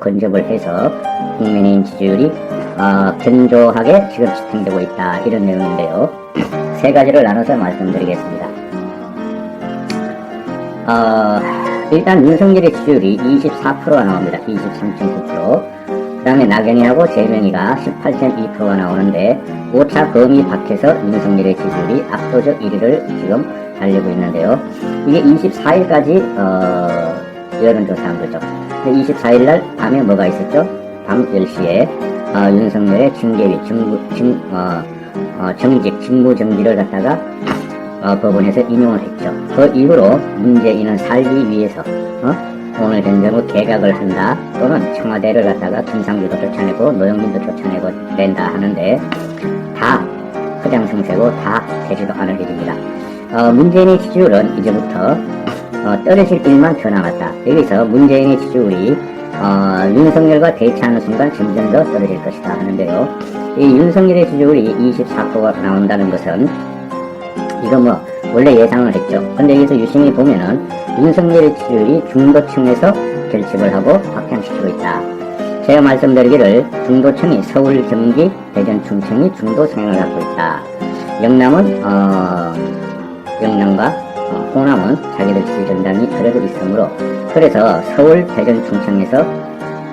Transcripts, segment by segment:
건접을 해서 국민의힘 지지율이 어, 견조하게 지금 지탱되고 있다 이런 내용인데요. 세 가지를 나눠서 말씀드리겠습니다. 어, 일단 윤석열의 지지율이 24%가 나옵니다. 23.9%. 그 다음에 낙연이하고 재명이가 18.2%가 나오는데 오차 범위 밖에서 윤석열의 지지율이 압도적 1위를 지금 달리고 있는데요. 이게 24일까지 어, 여론조사한 거죠. 24일 날 밤에 뭐가 있었죠? 밤 10시에 어, 윤석열의 징계위, 직무, 징, 어, 어, 정직, 직무 정지를 갖다가 어, 법원에서 인용을 했죠. 그 이후로 문재인은 살기 위해서 어? 오늘 현재로 개각을 한다 또는 청와대를 갖다가 김상규도 쫓아내고 노영민도 쫓아내고 된다 하는데 다 허장성세고 다 되지도 않을 일입니다. 어, 문재인의 지지율은 이제부터 어, 떨어질 일만 더 남았다. 여기서 문재인의 지지율이 어, 윤석열과 대치하는 순간 점점 더 떨어질 것이다 하는데요. 이 윤석열의 지지율이 24%가 나온다는 것은 이거 뭐 원래 예상을 했죠. 근데 여기서 유심히 보면은 윤석열의 지지율이 중도층에서 결집을 하고 확장시키고 있다. 제가 말씀드리기를 중도층이 서울, 경기, 대전, 충청이 중도 성향을 갖고 있다. 영남은 어, 영남과 어, 호남은 자기들 지지 전당이 흐려져 있으므로 그래서 서울, 대전, 충청에서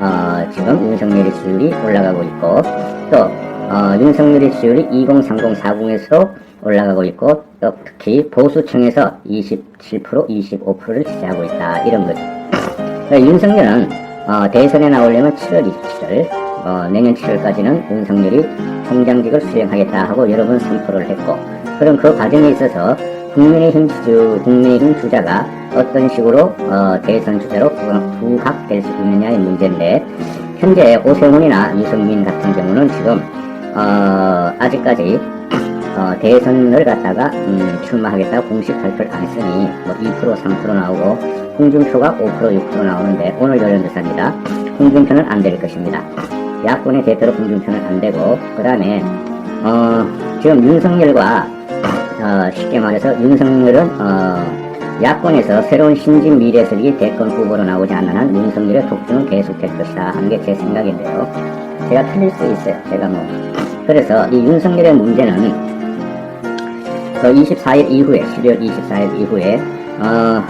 어, 지금 윤석열의 지지율이 올라가고 있고 또 어, 윤석열의 지지율이 2030, 40에서 올라가고 있고 또 특히 보수층에서 27%, 25%를 지지하고 있다 이런 거죠. 그러니까 윤석열은 어, 대선에 나오려면 7월 27일 어, 내년 7월까지는 윤석열이 총장직을 수행하겠다 하고 여러 번 선포를 했고 그럼 그 과정에 있어서 국민의힘 주 국민의힘 주자가 어떤 식으로 어, 대선 주자로 부- 부각될 수 있느냐의 문제인데 현재 오세훈이나 유승민 같은 경우는 지금 어, 아직까지 어, 대선을 갖다가 음, 출마하겠다 공식 발표를 안 했으니 뭐2% 3% 나오고 홍준표가 5% 6% 나오는데 오늘 여론조사입니다. 홍준표는 안 될 것입니다. 야권의 대표로 홍준표는 안 되고 그 다음에 어, 지금 윤석열과 어, 쉽게 말해서 윤석열은 어, 야권에서 새로운 신진 미래세력이 대권 후보로 나오지 않는 한 윤석열의 독주는 계속될 것이다 하는 게 제 생각인데요. 제가 틀릴 수 있어요. 제가 뭐 그래서 이 윤석열의 문제는 그 24일 이후에 12월 24일 이후에 어,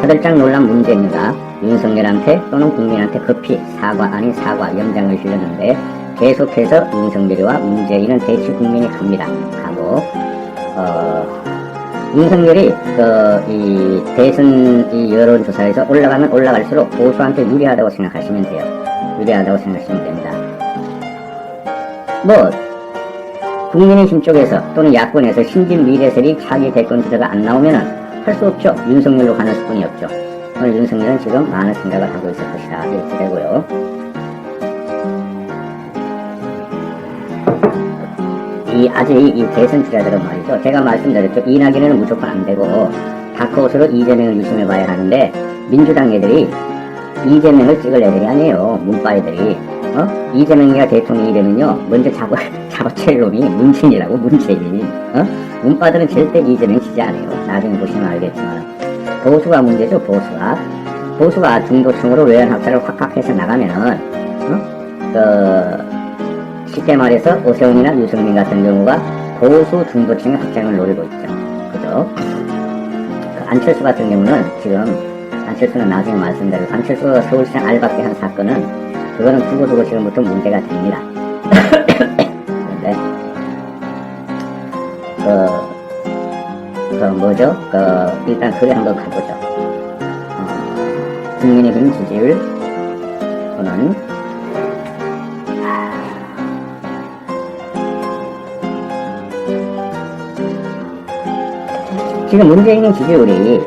화들짝 놀란 문제입니다. 윤석열한테 또는 국민한테 급히 사과 아닌 사과 염장을 흘렸는데 계속해서 윤석열이와 문재인은 대치 국민이 갑니다. 가고 어, 윤석열이 그 이 대선 이 여론조사에서 올라가면 올라갈수록 보수한테 유리하다고 생각하시면 돼요. 유리하다고 생각하시면 됩니다. 뭐 국민의힘 쪽에서 또는 야권에서 신진 미래세력 차기 대권 주자가 안 나오면은 할 수 없죠. 윤석열로 가는 수뿐이 없죠. 오늘 윤석열은 지금 많은 생각을 하고 있을 것이다. 이렇게 되고요. 이 아직 이 대선 주자들은 말이죠. 제가 말씀드렸죠. 이낙연은 무조건 안 되고 다크호스로 이재명을 유심해 봐야 하는데 민주당 애들이 이재명을 찍을 애들이 아니에요. 문파 애들이. 어? 이재명이가 대통령이 되면요. 먼저 잡아, 잡아챌 놈이 문진이라고, 문재인. 어? 문파들은 절대 이재명 지지 않아요. 나중에 보시면 알겠지만. 보수가 문제죠, 보수가. 보수가 중도층으로 외연 합사를 확확 해서 나가면은, 어? 그, 쉽게 말해서 오세훈이나 유승민 같은 경우가 보수 중도층의 확장을 노리고 있죠. 그죠? 그 안철수 같은 경우는 지금 안철수는 나중에 말씀드릴 안철수가 서울시장 알박기 한 사건은 그거는 두고두고 지금부터 문제가 됩니다. 그런데 그, 그 뭐죠? 그 일단 그래 한번 가보죠. 어, 국민의힘 지지율 또는 지금 문재인의 지지율이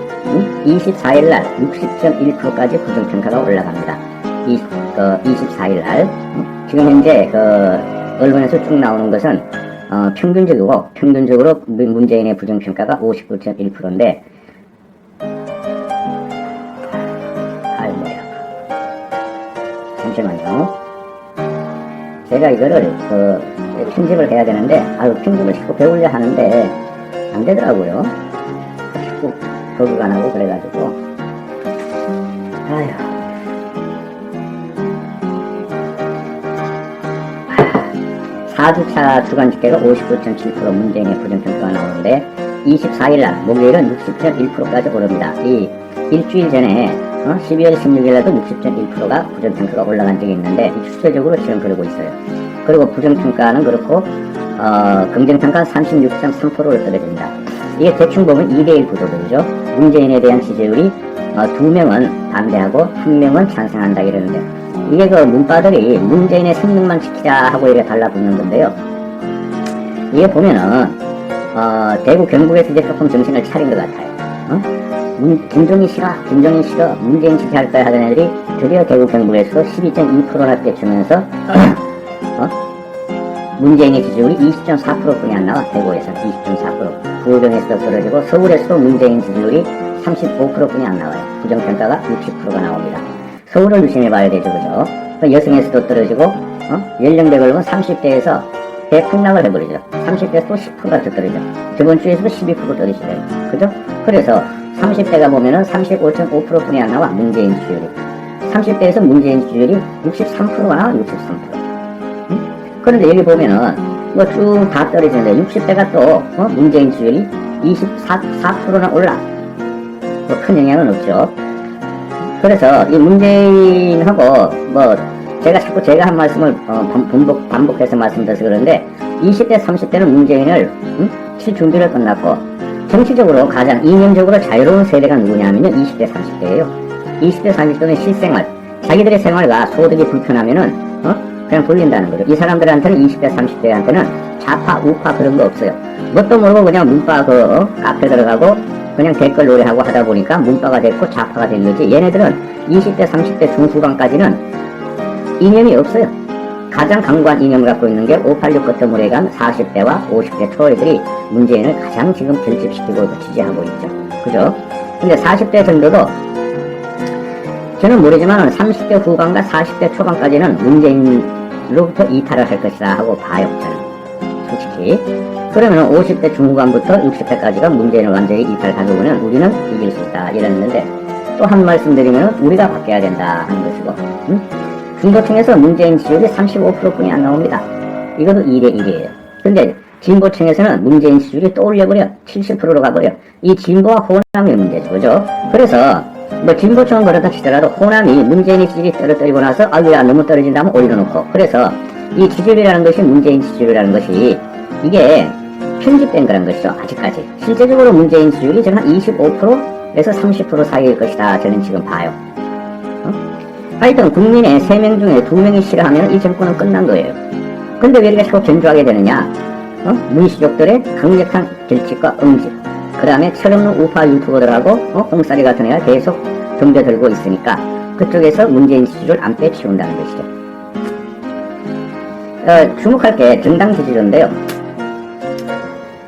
24일날 60.1%까지 부정평가가 올라갑니다. 이, 그 24일날 지금 현재 그 언론에서 쭉 나오는 것은 어, 평균적이고 평균적으로 문- 문재인의 부정평가가 59.1%인데 아이 뭐야. 잠시만요. 제가 이거를 그 편집을 해야 되는데 아유 편집을 자꾸 배우려 하는데 안 되더라고요 적응 안 하고 그래가지고 아휴 4주차 주간 집계가 59.7% 문재인의 부정평가가 나오는데 24일날 목요일은 60.1%까지 오릅니다. 이 일주일 전에 어? 12월 16일날도 60.1%가 부정평가가 올라간 적이 있는데 추세적으로 지금 그러고 있어요. 그리고 부정평가는 그렇고 어, 긍정평가 36.3%를 떨어집니다. 이게 대충 보면 2대1 구도들이죠. 문재인에 대한 지지율이 어, 두 명은 반대하고 한 명은 찬성한다 이러는데 이게 그 문바들이 문재인의 생명만 지키자 하고 이렇게 달라붙는 건데요. 이게 보면은 어, 대구 경북에서 이제 조금 정신을 차린 것 같아요. 어? 문, 김종인 싫어, 김종인 싫어, 문재인 지지할 거야 하던 애들이 드디어 대구 경북에서 12.2%나 떼주면서 어? 문재인의 지지율이 20.4%뿐이 안 나와 대구에서 20.4% 부정에서도 떨어지고 서울에서도 문재인 지지율이 35%뿐이 안 나와요. 부정평가가 60%가 나옵니다. 서울을 유심히 봐야 되죠 그죠? 그 여성에서도 떨어지고 어? 연령대 걸면 30대에서 대폭락을 해버리죠. 30대에서 또 10%가 더 떨어져. 저번 주에서도 12% 떨어지죠 그죠? 그래서 30대가 보면은 35.5%뿐이 안 나와 문재인 지지율이 30대에서 문재인 지지율이 63%가 나와 63% 그런데 여기 보면은 뭐쭉다 떨어지는데 60대가 또 어? 문재인 지지율이 24, 4%나 올라 뭐 큰 영향은 없죠 그래서 이 문재인하고 뭐 제가 자꾸 제가 한 말씀을 어, 반- 반복, 반복해서 말씀드려서 그런데 20대 30대는 문재인을 음? 칠 준비를 끝났고 정치적으로 가장 이념적으로 자유로운 세대가 누구냐면요 20대 30대예요 20대 30대는 실생활 자기들의 생활과 소득이 불편하면은 어? 그냥 돌린다는 거죠 이 사람들한테는 20대 30대한테는 좌파 우파 그런 거 없어요 뭣도 모르고 그냥 문파 그 어? 카페 들어가고 그냥 댓글 노래하고 하다 보니까 문파가 됐고 좌파가 된 거지 얘네들은 20대 30대 중후반까지는 이념이 없어요 가장 강고한 이념을 갖고 있는 게 586 끝머리간 40대와 50대 초애들이 문재인을 가장 지금 결집시키고 지지하고 있죠. 그죠? 근데 40대 정도도 저는 모르지만 30대 후반과 40대 초반까지는 문재인으 로부터 이탈을 할 것이다 하고 봐요. 저는. 솔직히. 그러면 50대 중후반부터 60대까지가 문재인을 완전히 이탈하려면 우리는 이길 수 있다. 이랬는데 또 한 말씀 드리면 우리가 바뀌어야 된다 하는 것이고. 응? 중도층에서 문재인 지지율이 35%뿐이 안 나옵니다. 이것도 2대 1이에요. 근데 진보층에서는 문재인 지지율이 또 올려버려. 70%로 가버려. 이 진보와 호남의 문제죠. 그죠? 그래서 뭐 진보층은 그렇다 치더라도 호남이 문재인의 지지율이 떨어뜨리고 나서 아유야 너무 떨어진다면 올려놓고 그래서 이 지지율이라는 것이 문재인 지지율이라는 것이 이게 편집된 거란 것이죠. 아직까지. 실제적으로 문재인 지지율이 저는 한 25%에서 30% 사이일 것이다. 저는 지금 봐요. 하여튼 국민의 3명 중에 2명이 싫어하면 이 정권은 끝난 거예요. 근데 왜 이렇게 자꾸 견주하게 되느냐? 어? 문시족들의 강력한 결집과 응집. 그 다음에 철없는 우파 유튜버들하고 어? 홍사리 같은 애가 계속 덤벼들고 있으니까 그쪽에서 문재인 지지를 안 빼치운다는 것이죠. 어, 주목할 게 정당 지지율인데요.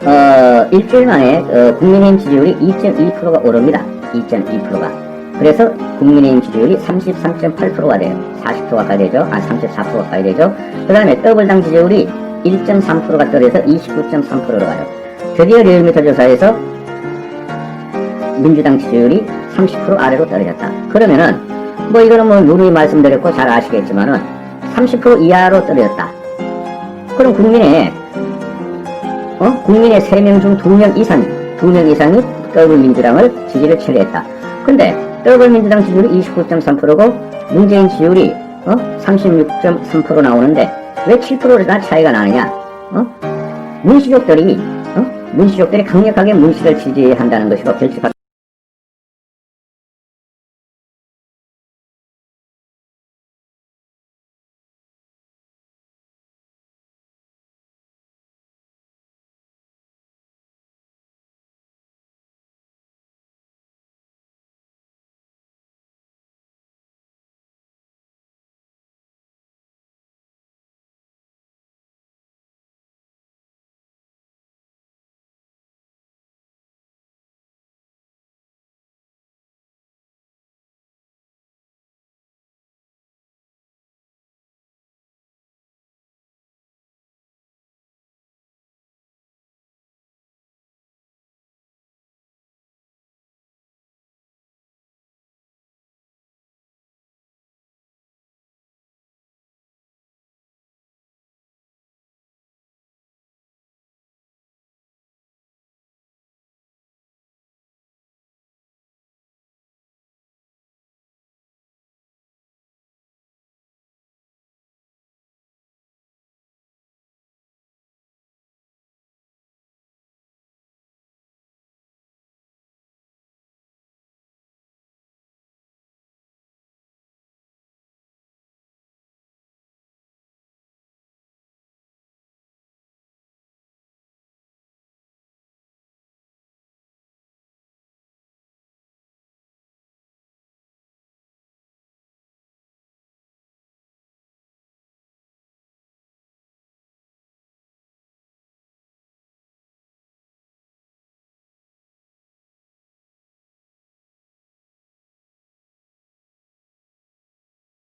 어, 일주일 만에 어, 국민의힘 지지율이 2.2%가 오릅니다. 2.2%가. 그래서 국민의힘 지지율이 33.8%가 돼요. 40% 가까이 되죠. 아, 34% 가까이 되죠. 그 다음에 더블당 지지율이 1.3%가 떨어져서 29.3%로 가요. 드디어 리얼미터 조사에서 민주당 지지율이 30% 아래로 떨어졌다. 그러면은, 뭐 이거는 뭐 누누이 말씀드렸고 잘 아시겠지만은 30% 이하로 떨어졌다. 그럼 국민의 어? 국민의 3명 중 2명 이상, 2명 이상이 더블민주당을 지지를 철회했다. 근데 더블민주당 지지율이 29.3%고 문재인 지지율이 어? 36.3% 나오는데 왜 7%나 차이가 나느냐? 어? 문시족들이 어? 문시족들이 강력하게 문시를 지지한다는 것이고 결집한